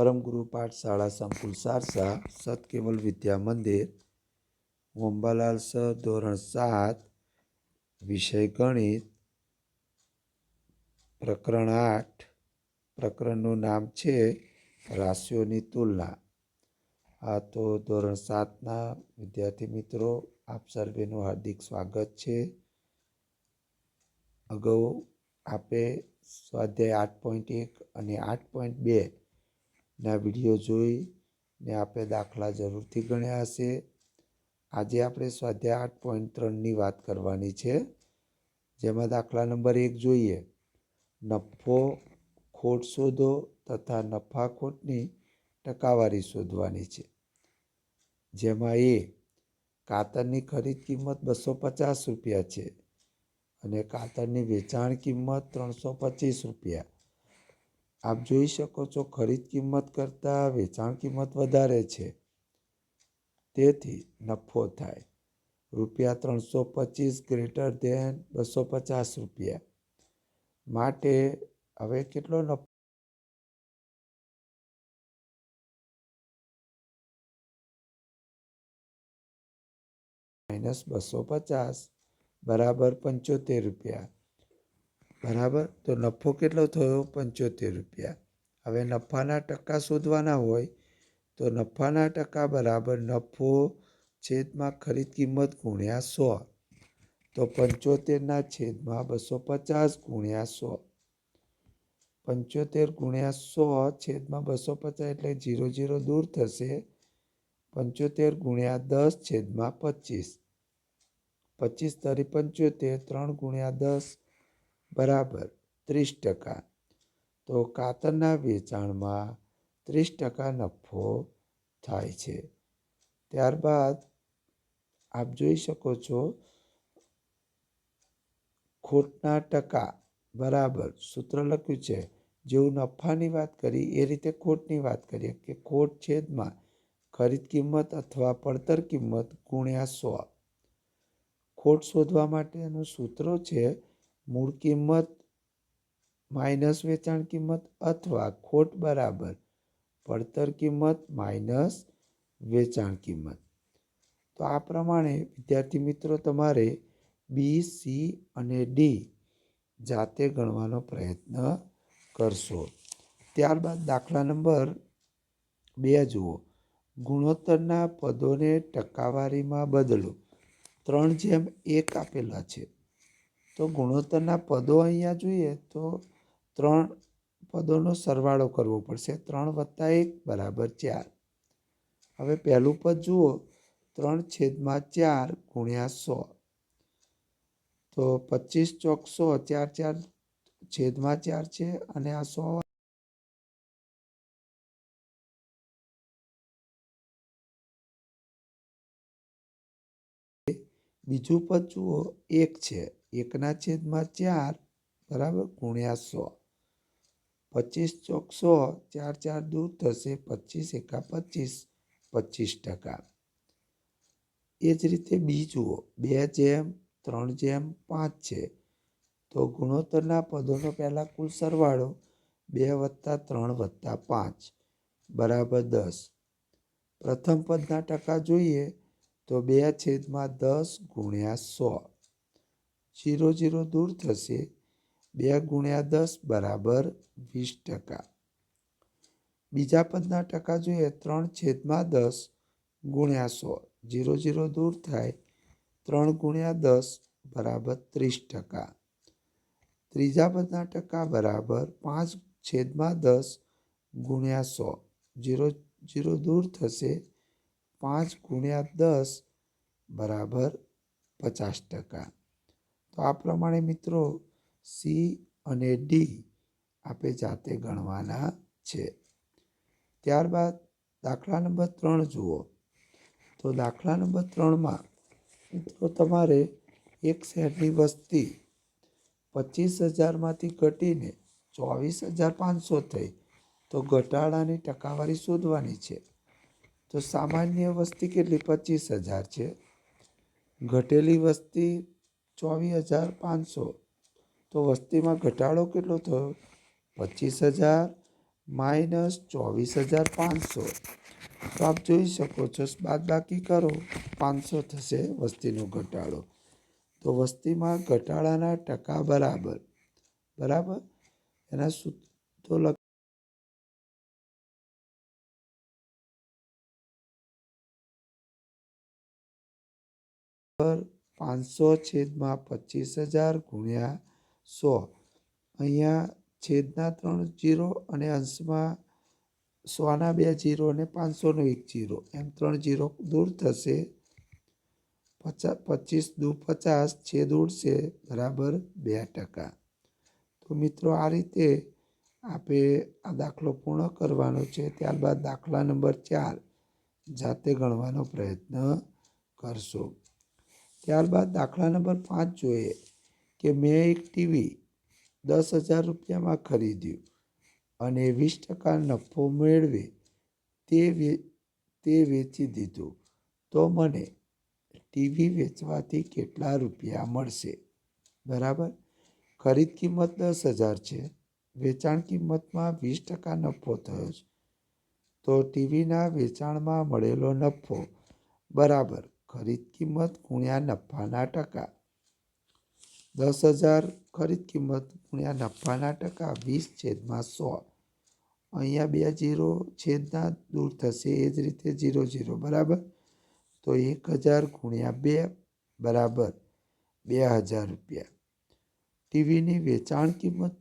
પરમગુરુ પાઠશાળા સંકુલ સારસા સત કેવલ વિદ્યા મંદિર અંબાલાલ સર ધોરણ સાત, વિષય ગણિત, પ્રકરણ આઠ, પ્રકરણનું નામ છે રાશિઓની તુલના. આ તો ધોરણ સાતના વિદ્યાર્થી મિત્રો, આપ સર્વેનું હાર્દિક સ્વાગત છે. અગાઉ આપે સ્વાધ્યાય આઠ પોઈન્ટ એક અને આઠ પોઈન્ટ બે ના વીડિયો જોઈ ને આપણે દાખલા જરૂરથી ગણ્યા હશે. આજે આપણે સ્વાધ્યાય આઠ પોઈન્ટ ત્રણની વાત કરવાની છે. જેમાં દાખલા નંબર એક જોઈએ. નફો ખોટ શોધો તથા નફા ખોટની ટકાવારી શોધવાની છે. જેમાં એ કાતરની ખરીદ કિંમત બસો પચાસ રૂપિયા છે અને કાતરની વેચાણ કિંમત ત્રણસો પચીસ રૂપિયા. આપ જોઈ શકો છો ખરીદ કિંમત કરતાં વેચાણ કિંમત વધારે છે. તેથી નફો થાય. રૂપિયા ત્રણસો પચીસ ગ્રેટર ધેન બસો પચાસ રૂપિયા. માટે હવે કેટલો નફો માઇનસ બસો પચાસ બરાબર પંચોતેર રૂપિયા. બરાબર? તો નફો કેટલો થયો? પંચોતેર રૂપિયા. હવે નફાના ટકા શોધવાના હોય તો નફાના ટકા બરાબર નફો છેદમાં ખરીદ કિંમત ગુણ્યા સો. તો પંચોતેરના છેદમાં બસો પચાસ ગુણ્યા સો. પંચોતેર ગુણ્યા સો છેદમાં બસો પચાસ એટલે જીરો જીરો દૂર થશે. પંચોતેર ગુણ્યા દસ છેદમાં પચીસ. પચીસ તરી પંચોતેર, ત્રણ ગુણ્યા દસ બરાબર, ત્રીસ ટકા. તો કાતરના વેચાણમાં ત્રીસ ટકા નફો થાય છે. ત્યારબાદ આપ જોઈ શકો છો, ખોટના ટકા, બરાબર. સૂત્ર લખ્યું છે, જેવું નફાની વાત કરી, એ રીતે ખોટની વાત કરીએ કે ખોટ છેદમાં ખરીદ કિંમત અથવા પડતર કિંમત ગુણ્યા સો. ખોટ શોધવા માટેનું સૂત્ર છે મૂળ કિંમત માઇનસ વેચાણ કિંમત અથવા ખોટ બરાબર. પડતર કિંમત માઇનસ વેચાણ કિંમત. તો આ પ્રમાણે, વિદ્યાર્થી મિત્રો, તમારે બી સી અને ડી જાતે ગણવાનો પ્રયત્ન કરશો. ત્યારબાદ દાખલા નંબર બે જુઓ. ગુણોત્તરના પદોને ટકાવારીમાં બદલો. ત્રણ જેમ એક આપેલા છે. તો ગુણોત્તરના પદો અહીંયા જોઈએ તો ત્રણ પદોનો સરવાળો કરવો પડશે. ત્રણ વત્તા એક બરાબર ચાર. હવે પહેલું પદ જુઓ, ત્રણ છેદમાં ચાર ગુણ્યા સો. તો પચીસ ચોક સો, ચાર ચાર છેદમાં ચાર છે અને આ સો બીજું પદ જુઓ, એક છે. એકના છેદમાં ચાર બરાબર ગુણ્યા સો. પચીસ ચોક સો, ચાર ચાર દૂર થશે, પચીસ એકા પચીસ પચીસ ટકા. એ જ રીતે બી જુઓ, બે જેમ, ત્રણ જેમ, પાંચ છે. તો ગુણોત્તરના પદોનો પહેલાં કુલ સરવાળો બે વત્તા ત્રણ વત્તા પાંચ, બરાબર દસ. પ્રથમ પદના ટકા જોઈએ તો બે છેદમાં દસ ગુણ્યા સો. જીરો જીરો દૂર થશે. બે ગુણ્યા દસ બરાબર વીસ ટકા. બીજા પદના ટકા જોઈએ ત્રણ છેદમાં દસ ગુણ્યા સો. જીરો જીરો દૂર થાય ત્રણ ગુણ્યા દસ બરાબર ત્રીસ ટકા. ત્રીજા પદના ટકા બરાબર પાંચ છેદમાં દસ ગુણ્યા સો. જીરો જીરો દૂર થશે પાંચ ગુણ્યા દસ બરાબર પચાસ ટકા. તો આ પ્રમાણે મિત્રો સી અને ડી આપે જાતે ગણવાના છે. ત્યારબાદ દાખલા નંબર ત્રણ જુઓ. તો દાખલા નંબર ત્રણમાં મિત્રો તમારે એક શહેરની વસ્તી પચીસ હજારમાંથી ઘટીને ચોવીસ હજાર પાંચસો થઈ, તો ઘટાડાની ટકાવારી શોધવાની છે. તો સામાન્ય વસ્તી કેટલી? પચીસ હજાર છે. ઘટેલી વસ્તી ચોવીસ હજાર પાંચસો. તો વસ્તીમાં ઘટાડો કેટલો થયો? પચીસ હજાર માઇનસ ચોવીસ હજાર પાંચસો. તો આપ જોઈ શકો છો બાદ બાકી કરો, પાંચસો થશે વસ્તીનો ઘટાડો. તો વસ્તીમાં ઘટાડાના ટકા બરાબર. બરાબર? એના તો લખ પાંચસો છેદમાં પચીસ હજાર ગુણ્યા સો. અહીંયા છેદના ત્રણ જીરો અને અંશમાં સોના બે જીરો અને પાંચસોનો એક જીરો. એમ ત્રણ જીરો દૂર થશે. પચાસ પચીસ દુ પચાસ છેદ ઉડશે બરાબર બે ટકા. તો મિત્રો આ રીતે આપે આ દાખલો પૂર્ણ કરવાનો છે. ત્યારબાદ દાખલા નંબર ચાર જાતે ગણવાનો પ્રયત્ન કરશો. ત્યારબાદ દાખલા નંબર પાંચ જોઈએ કે મેં એક ટીવી દસ હજાર રૂપિયામાં ખરીદ્યું અને વીસ ટકા નફો મેળવે તે વે, તે વેચી દીધું. તો મને ટીવી વેચવાથી કેટલા રૂપિયા મળશે? બરાબર? ખરીદ કિંમત દસ હજાર છે, વેચાણ કિંમતમાં વીસ ટકા નફો થયો છે. તો ટીવીના વેચાણમાં મળેલો નફો બરાબર ખરીદ કિંમત ગુણ્યા નફાના ટકા. દસ હજાર ખરીદ કિંમત ગુણ્યા નફાના ટકા વીસ છેદમાં સો. અહીંયા બે જીરો છેદના દૂર થશે એ જ રીતે જીરો જીરો, બરાબર? તો એક હજાર ગુણ્યા બે, બરાબર, બે હજાર રૂપિયા. ટીવીની વેચાણ કિંમત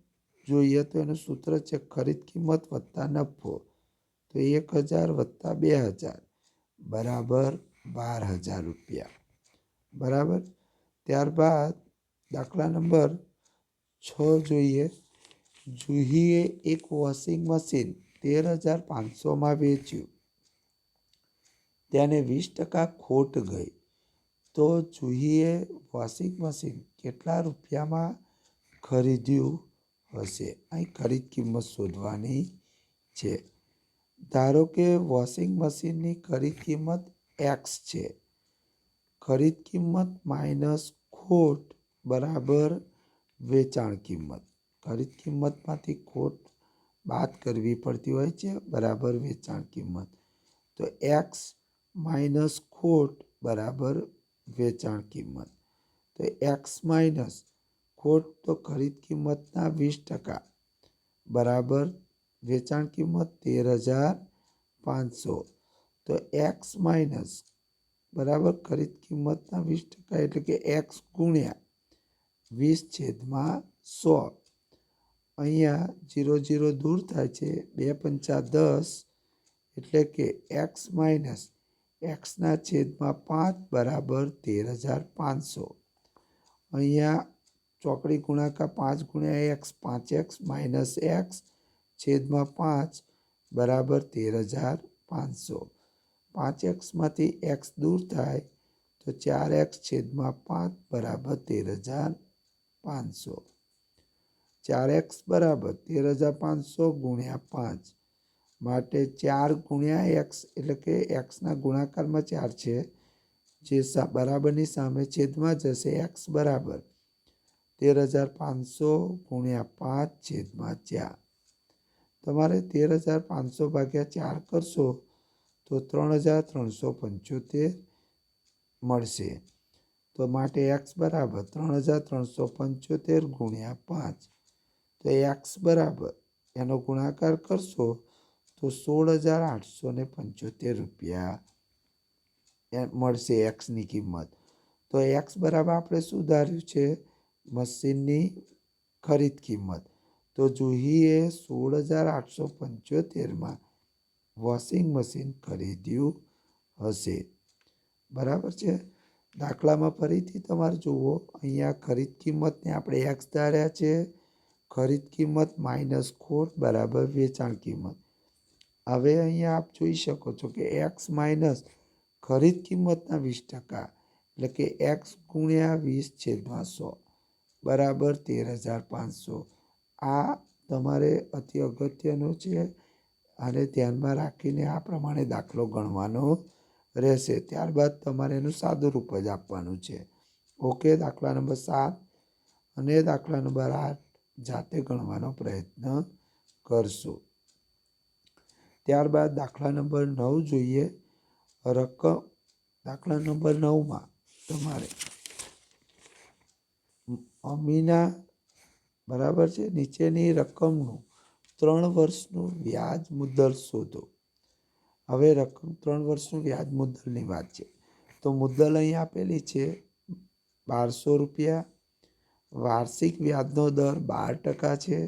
જોઈએ તો એનું સૂત્ર છે ખરીદ કિંમત વત્તા નફો. તો એક હજાર વત્તા બે હજાર, બરાબર? બાર હજાર રૂપિયા. બરાબર? ત્યારબાદ દાખલા નંબર છ જોઈએ. જુહીએ એક વોશિંગ મશીન તેર હજાર પાંચસોમાં વેચ્યું. તેને વીસ ટકા ખોટ ગઈ. તો જુહીએ વોશિંગ મશીન કેટલા રૂપિયામાં ખરીદ્યું હશે? અહીં ખરીદ કિંમત શોધવાની છે. ધારો કે વોશિંગ મશીનની ખરીદ કિંમત એક્સ છે. ખરીદ કિંમત માઇનસ ખોટ બરાબર વેચાણ કિંમત. ખરીદ કિંમતમાંથી ખોટ બાદ કરવી પડતી હોય છે, બરાબર વેચાણ કિંમત. તો એક્સ માઇનસ ખોટ બરાબર વેચાણ કિંમત. તો એક્સ માઇનસ ખોટ તો ખરીદ કિંમતના વીસ ટકા. બરાબર વેચાણ કિંમત તેર હજાર પાંચસો. તો એક્સ માઇનસ બરાબર ખરીદ કિંમતના વીસ ટકા એટલે કે એક્સ ગુણ્યા વીસ છેદમાં સો. અહીંયા જીરો જીરો દૂર થાય છે બે પંચા દસ એટલે કે એક્સ માઇનસ એક્સના છેદમાં પાંચ બરાબર તેર હજાર પાંચસો. અહીંયા ચોકડી ગુણાકાર પાંચ ગુણ્યા એક્સ પાંચ એક્સ માઇનસ એક્સ છેદમાં પાંચ બરાબર તેર હજાર પાંચસો. પાંચ એક્સમાંથી એક્સ દૂર થાય તો ચાર એક્સ છેદમાં પાંચ બરાબર તેર હજાર પાંચસો. ચાર એક્સ બરાબર તેર હજાર પાંચસો ગુણ્યા પાંચ માટે ચાર ગુણ્યા એક્સ એટલે કે એક્સના ગુણાકારમાં ચાર છે. જે બરાબરની સામે છેદમાં જશે એક્સ બરાબર તેર હજાર પાંચસો ગુણ્યા પાંચ છેદમાં ચાર. તમારે તેર હજાર પાંચસો ભાગ્યા ચાર કરશો તો ત્રણ હજાર ત્રણસો પંચોતેર મળશે. તો માટે એક્સ બરાબર ત્રણ હજાર ત્રણસો પંચોતેર ગુણ્યા પાંચ. તો એક્સ બરાબર એનો ગુણાકાર કરશો તો સોળ હજાર આઠસો ને પંચોતેર રૂપિયા મળશે એક્સની કિંમત. તો એક્સ બરાબર આપણે શું ધાર્યું છે મશીનની ખરીદ કિંમત. તો જુહીએ સોળ હજાર આઠસો પંચોતેરમાં વોશિંગ મશીન ખરીદ્યું હશે. બરાબર છે? દાખલામાં ફરીથી તમારે જુઓ, અહીંયા ખરીદ કિંમતને આપણે એક્સ ધાર્યા છે. ખરીદ કિંમત માઇનસ ખોટ બરાબર વેચાણ કિંમત. હવે અહીંયા આપ જોઈ શકો છો કે એક્સ માઇનસ ખરીદ કિંમતના વીસ ટકા, એટલે કે એક્સ ગુણ્યા વીસ છેદમાં સો, બરાબર તેર હજાર પાંચસો. આ તમારે અતિ અગત્યનું છે. અને ધ્યાનમાં રાખીને આ પ્રમાણે દાખલો ગણવાનો રહેશે. ત્યારબાદ તમારે એનું સાદું રૂપ જ આપવાનું છે. ઓકે દાખલા નંબર સાત અને દાખલા નંબર આઠ જાતે ગણવાનો પ્રયત્ન કરશું. ત્યારબાદ દાખલા નંબર નવ જોઈએ. રકમ, દાખલા નંબર નવમાં તમારે અમીના, બરાબર છે? નીચેની રકમનું ત્રણ વર્ષનું વ્યાજ મુદ્દલ શોધો. હવે રકમ ત્રણ વર્ષનું વ્યાજ મુદ્દલની વાત છે. તો મુદ્દલ અહીં આપેલી છે બારસો રૂપિયા. વાર્ષિક વ્યાજનો દર બાર ટકા છે.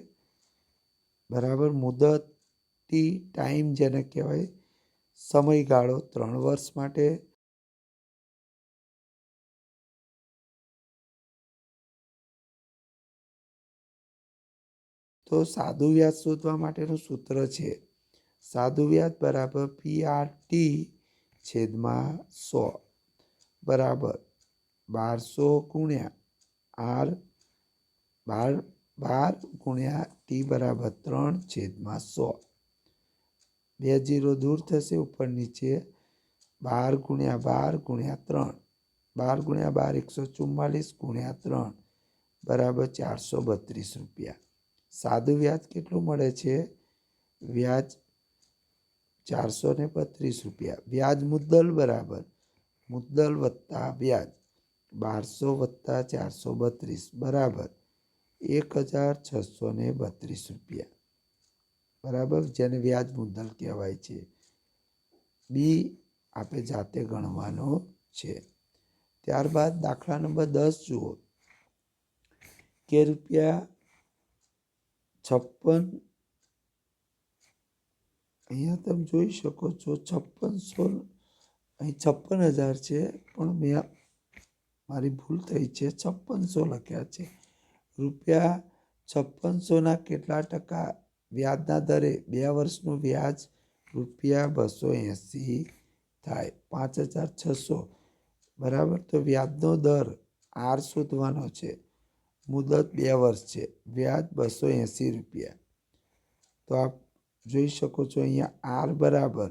બરાબર? મુદત ટાઈમ જેને કહેવાય, સમયગાળો ત્રણ વર્ષ માટે. તો સાદું વ્યાજ શોધવા માટેનું સૂત્ર છે. સાદું વ્યાજ બરાબર પી આર ટી છેદમાં સો. બરાબર. બારસો ગુણ્યા આર બાર બાર ગુણ્યા ટી બરાબર ત્રણ છેદમાં સો. બે જીરો દૂર થશે ઉપર નીચે. બાર ગુણ્યા બાર ગુણ્યા ત્રણ. બાર ગુણ્યા બાર એકસો ચુમ્માલીસ ગુણ્યા ત્રણ. બરાબર ચારસો બત્રીસ રૂપિયા. સાદું વ્યાજ કેટલું મળે છે? વ્યાજ ચારસો ને બત્રીસ રૂપિયા. વ્યાજ મુદ્દલ બરાબર. મુદ્દલ વત્તા વ્યાજ. બારસો વત્તા ચારસો બત્રીસ. બરાબર. એક હજાર છસો ને બત્રીસ રૂપિયા. બરાબર? જેને વ્યાજ મુદ્દલ કહેવાય છે. બી આપણે જાતે ગણવાનો છે. ત્યારબાદ દાખલા નંબર દસ જુઓ. કે રૂપિયા છપ્પન. અહીંયા તમે જોઈ શકો છો છપ્પનસો અહીં છપ્પન હજાર છે, પણ મેં મારી ભૂલ થઈ છે. છપ્પનસો લખ્યા છે. રૂપિયા છપ્પનસોના કેટલા ટકા વ્યાજના દરે બે વર્ષનું વ્યાજ રૂપિયા બસો એંસી થાય. પાંચ હજાર છસો. બરાબર? તો વ્યાજનો દર આર શોધવાનો છે. મુદત બે વર્ષ છે. વ્યાજ બસો એંસી રૂપિયા. તો આપ જોઈ શકો છો અહીંયા આર બરાબર.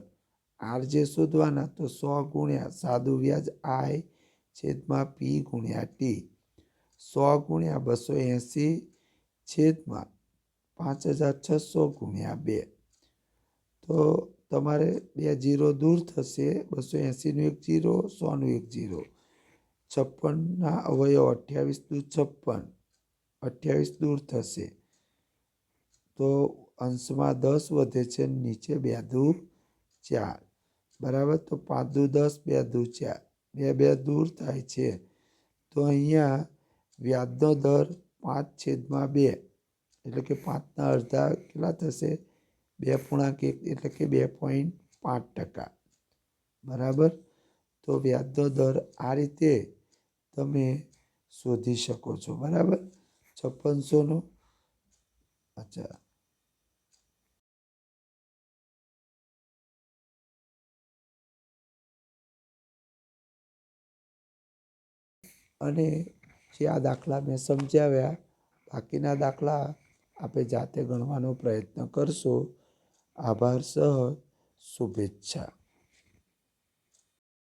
આર જે શોધવાના તો સો ગુણ્યા સાદું વ્યાજ આઈ છેદમાં પી ગુણ્યા ટી. સો ગુણ્યા બસો એંસી છેદમાં પાંચ હજાર છસો ગુણ્યા બે. તો તમારે બે જીરો દૂર થશે. બસો એંસીનું એક જીરો, સોનું એક જીરો. છપ્પનના અવયવ અઠ્યાવીસ દૂર છપ્પન. અઠ્યાવીસ દૂર થશે. તો અંશમાં દસ વધે છે નીચે બે દૂર ચાર. બરાબર? તો પાંચ દુ દસ, બે દૂર ચાર. બે બે દૂર થાય છે. તો અહીંયા વ્યાજનો દર પાંચ છેદમાં બે. એટલે કે પાંચના અડધા કેટલા થશે? બે પૂર્ણાંક એક, એટલે કે બે પોઈન્ટ પાંચ ટકા. બરાબર? તો વ્યાજનો દર આ રીતે તમે શોધી શકો છો. બરાબર? છપ્પનસોનો? અચ્છા. અને જે આ દાખલા મેં સમજાવ્યા, બાકીના દાખલા આપે જાતે ગણવાનો પ્રયત્ન કરશો. આભાર સહ, શુભેચ્છા.